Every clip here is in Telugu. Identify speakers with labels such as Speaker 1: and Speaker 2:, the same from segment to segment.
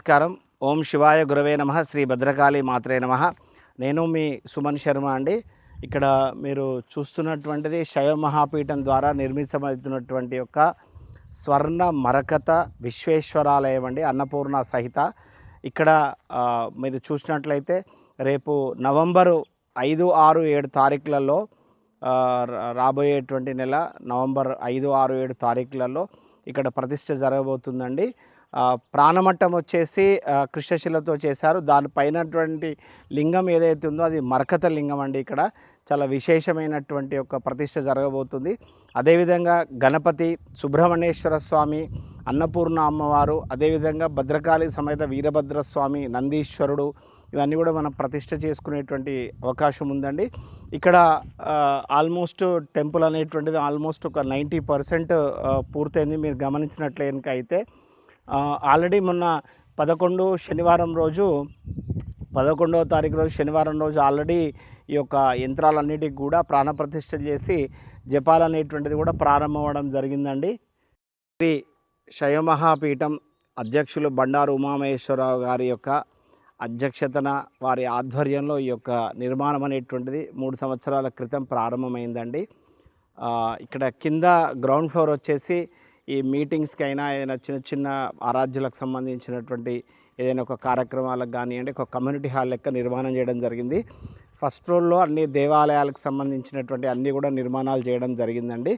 Speaker 1: నమస్కారం. ఓం శివాయ గురవే నమ. శ్రీ భద్రకాళి మాత్రే నమ. నేను మీ సుమన్ శర్మ అండి. ఇక్కడ మీరు చూస్తున్నటువంటిది శైవ మహాపీఠం ద్వారా నిర్మించబడుతున్నటువంటి యొక్క స్వర్ణ మరకత విశ్వేశ్వరాలయం అండి అన్నపూర్ణ సహిత. ఇక్కడ మీరు చూసినట్లయితే రేపు నవంబరు ఐదు ఆరు ఏడు తారీఖులలో రాబోయేటువంటి నెల నవంబర్ ఐదు ఆరు ఏడు తారీఖులలో ఇక్కడ ప్రతిష్ట జరగబోతుందండి. ప్రాణమట్టం వచ్చేసి కృష్ణశిలతో చేశారు. దానిపైనటువంటి లింగం ఏదైతే ఉందో అది మరకత లింగం అండి ఇక్కడ. చాలా విశేషమైనటువంటి ఒక ప్రతిష్ట జరగబోతుంది. అదేవిధంగా గణపతి సుబ్రహ్మణ్యేశ్వర స్వామి అన్నపూర్ణ అమ్మవారు అదేవిధంగా భద్రకాళి సమేత వీరభద్ర స్వామి నందీశ్వరుడు ఇవన్నీ కూడా మనం ప్రతిష్ట చేసుకునేటువంటి అవకాశం ఉందండి. ఇక్కడ ఆల్మోస్ట్ టెంపుల్ అనేటువంటిది ఆల్మోస్ట్ ఒక నైంటీ పర్సెంట్ పూర్తయింది. మీరు గమనించినట్లే అయితే ఆల్రెడీ మొన్న పదకొండు శనివారం రోజు పదకొండవ తారీఖు రోజు శనివారం రోజు ఆల్రెడీ ఈ యొక్క యంత్రాలన్నిటికి కూడా ప్రాణప్రతిష్ఠ చేసి జపాలు అనేటువంటిది కూడా ప్రారంభం అవ్వడం జరిగిందండి. శ్రీ శయమహాపీఠం అధ్యక్షులు బండారు ఉమామహేశ్వరరావు గారి యొక్క అధ్యక్షతన వారి ఆధ్వర్యంలో ఈ యొక్క నిర్మాణం అనేటువంటిది మూడు సంవత్సరాల క్రితం ప్రారంభమైందండి. ఇక్కడ కింద గ్రౌండ్ ఫ్లోర్ వచ్చేసి ఈ మీటింగ్స్కి అయినా ఏదైనా చిన్న చిన్న ఆరాధ్యులకు సంబంధించినటువంటి ఏదైనా ఒక కార్యక్రమాలకు కానివ్వండి ఒక కమ్యూనిటీ హాల్ లెక్క నిర్మాణం చేయడం జరిగింది. ఫస్ట్ రోల్లో అన్ని దేవాలయాలకు సంబంధించినటువంటి అన్నీ కూడా నిర్మాణాలు చేయడం జరిగిందండి.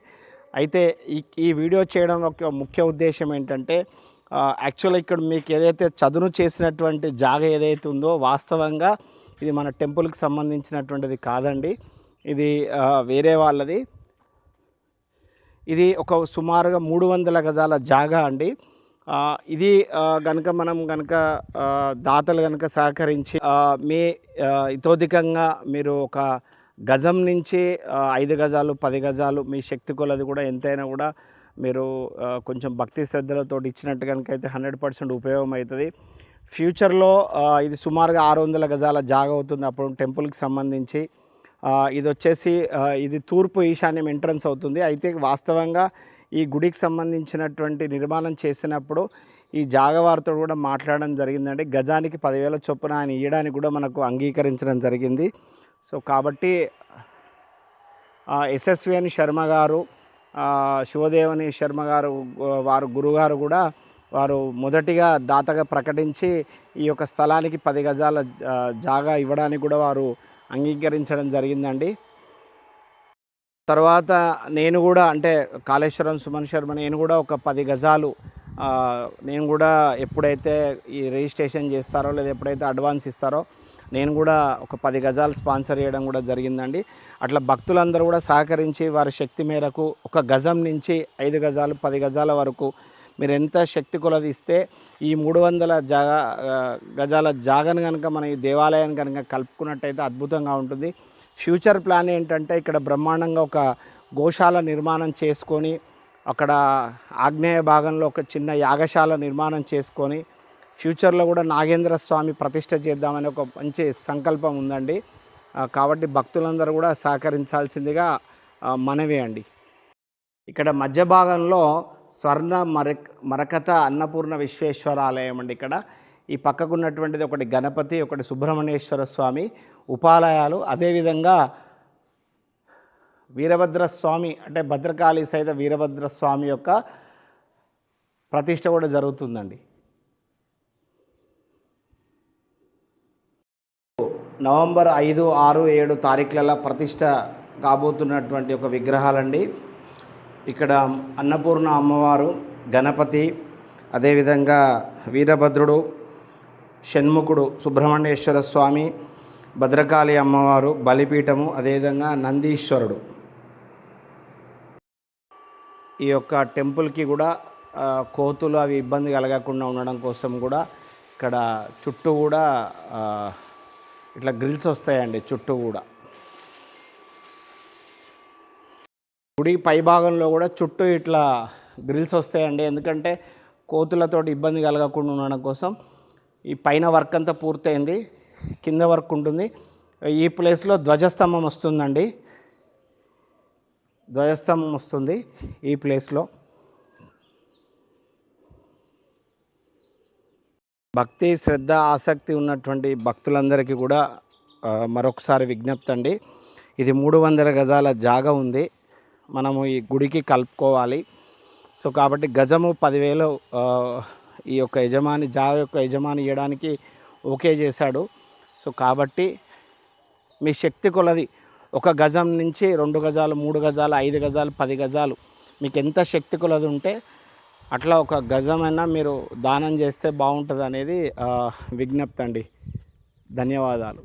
Speaker 1: అయితే ఈ ఈ వీడియో చేయడం ఒక ముఖ్య ఉద్దేశం ఏంటంటే యాక్చువల్ ఇక్కడ మీకు ఏదైతే చదును చేసినటువంటి జాగ ఏదైతే ఉందో వాస్తవంగా ఇది మన టెంపుల్కి సంబంధించినటువంటిది కాదండి. ఇది వేరే వాళ్ళది. ఇది ఒక సుమారుగా మూడు వందల గజాల జాగా అండి. ఇది కనుక మనం కనుక దాతలు కనుక సహకరించి మీ ఇతోధికంగా మీరు ఒక గజం నుంచి ఐదు గజాలు పది గజాలు మీ శక్తి కొలది కూడా ఎంతైనా కూడా మీరు కొంచెం భక్తి శ్రద్ధలతో ఇచ్చినట్టు కనుక అయితే హండ్రెడ్ పర్సెంట్ ఉపయోగం అవుతుంది. ఫ్యూచర్లో ఇది సుమారుగా ఆరు వందల గజాల జాగా అవుతుంది. అప్పుడు టెంపుల్కి సంబంధించి ఇది వచ్చేసి ఇది తూర్పు ఈశాన్యం ఎంట్రన్స్ అవుతుంది. అయితే వాస్తవంగా ఈ గుడికి సంబంధించినటువంటి నిర్మాణం చేసినప్పుడు ఈ జాగవారితో కూడా మాట్లాడడం జరిగిందండి. గజానికి పదివేల చొప్పున ఆయన ఇవ్వడానికి కూడా మనకు అంగీకరించడం జరిగింది. సో కాబట్టి ఎస్ఎస్విఎన్ శర్మ గారు శివదేవని శర్మ గారు వారు గురుగారు కూడా వారు మొదటిగా దాతగా ప్రకటించి ఈ యొక్క స్థలానికి పది గజాల జాగా ఇవ్వడానికి కూడా వారు అంగీకరించడం జరిగిందండి. తర్వాత నేను కూడా అంటే కాళేశ్వరం సుమన్ శర్మ నేను కూడా ఒక పది గజాలు నేను కూడా ఎప్పుడైతే ఈ రిజిస్ట్రేషన్ చేస్తారో లేదా ఎప్పుడైతే అడ్వాన్స్ ఇస్తారో నేను కూడా ఒక పది గజాలు స్పాన్సర్ చేయడం కూడా జరిగిందండి. అట్లా భక్తులందరూ కూడా సహకరించి వారి శక్తి మేరకు ఒక గజం నుంచి ఐదు గజాలు పది గజాల వరకు మీరు ఎంత శక్తి కొలది ఇస్తే ఈ మూడు వందల జాగా గజాల జాగను కనుక మనం ఈ దేవాలయాన్ని కనుక కలుపుకున్నట్టయితే అద్భుతంగా ఉంటుంది. ఫ్యూచర్ ప్లాన్ ఏంటంటే ఇక్కడ బ్రహ్మాండంగా ఒక గోశాల నిర్మాణం చేసుకొని అక్కడ ఆగ్నేయ భాగంలో ఒక చిన్న యాగశాల నిర్మాణం చేసుకొని ఫ్యూచర్లో కూడా నాగేంద్ర స్వామి ప్రతిష్ట చేద్దామని ఒక మంచి సంకల్పం ఉందండి. కాబట్టి భక్తులందరూ కూడా సహకరించాల్సిందిగా మనవి అండి. ఇక్కడ మధ్య భాగంలో స్వర్ణ మరక్ మరకత అన్నపూర్ణ విశ్వేశ్వర ఆలయం అండి ఇక్కడ. ఈ పక్కకు ఉన్నటువంటిది ఒకటి గణపతి ఒకటి సుబ్రహ్మణ్యేశ్వర స్వామి ఉపాలయాలు. అదేవిధంగా వీరభద్ర స్వామి అంటే భద్రకాళి సహిత వీరభద్ర స్వామి యొక్క ప్రతిష్ట కూడా జరుగుతుందండి. నవంబర్ ఐదు ఆరు ఏడు తారీఖులలో ప్రతిష్ట కాబోతున్నటువంటి ఒక విగ్రహాలండి. ఇక్కడ అన్నపూర్ణ అమ్మవారు గణపతి అదేవిధంగా వీరభద్రుడు షణ్ముఖుడు సుబ్రహ్మణ్యేశ్వర స్వామి భద్రకాళి అమ్మవారు బలిపీఠము అదేవిధంగా నందీశ్వరుడు. ఈ యొక్క టెంపుల్కి కూడా కోతులు అవి ఇబ్బంది కలగకుండా ఉండడం కోసం కూడా ఇక్కడ చుట్టూ కూడా ఇట్లా గ్రిల్స్ వస్తాయండి చుట్టూ కూడా. గుడి పై భాగంలో కూడా చుట్టూ ఇట్లా గ్రిల్స్ వస్తాయండి. ఎందుకంటే కోతులతోటి ఇబ్బంది కలగకుండా ఉండడం కోసం ఈ పైన వర్క్ అంతా పూర్తయింది. కింద వర్క్ ఉంటుంది. ఈ ప్లేస్లో ధ్వజస్తంభం వస్తుందండి. ధ్వజస్తంభం వస్తుంది ఈ ప్లేస్లో భక్తి శ్రద్ధ ఆసక్తి ఉన్నటువంటి భక్తులందరికీ కూడా మరొకసారి విజ్ఞప్తి అండి. ఇది మూడు వందల గజాల జాగా ఉంది. మనము ఈ గుడికి కలుపుకోవాలి. సో కాబట్టి గజము పదివేలు ఈ యొక్క యజమాని జాగా యొక్క యజమాని ఇవ్వడానికి ఓకే చేశాడు. సో కాబట్టి మీ శక్తి కొలది. ఒక గజం నుంచి రెండు గజాలు మూడు గజాలు ఐదు గజాలు పది గజాలు మీకు ఎంత శక్తి కొలది ఉంటే అట్లా ఒక గజమైనా మీరు దానం చేస్తే బాగుంటుంది అనేది విజ్ఞప్తి అండి. ధన్యవాదాలు.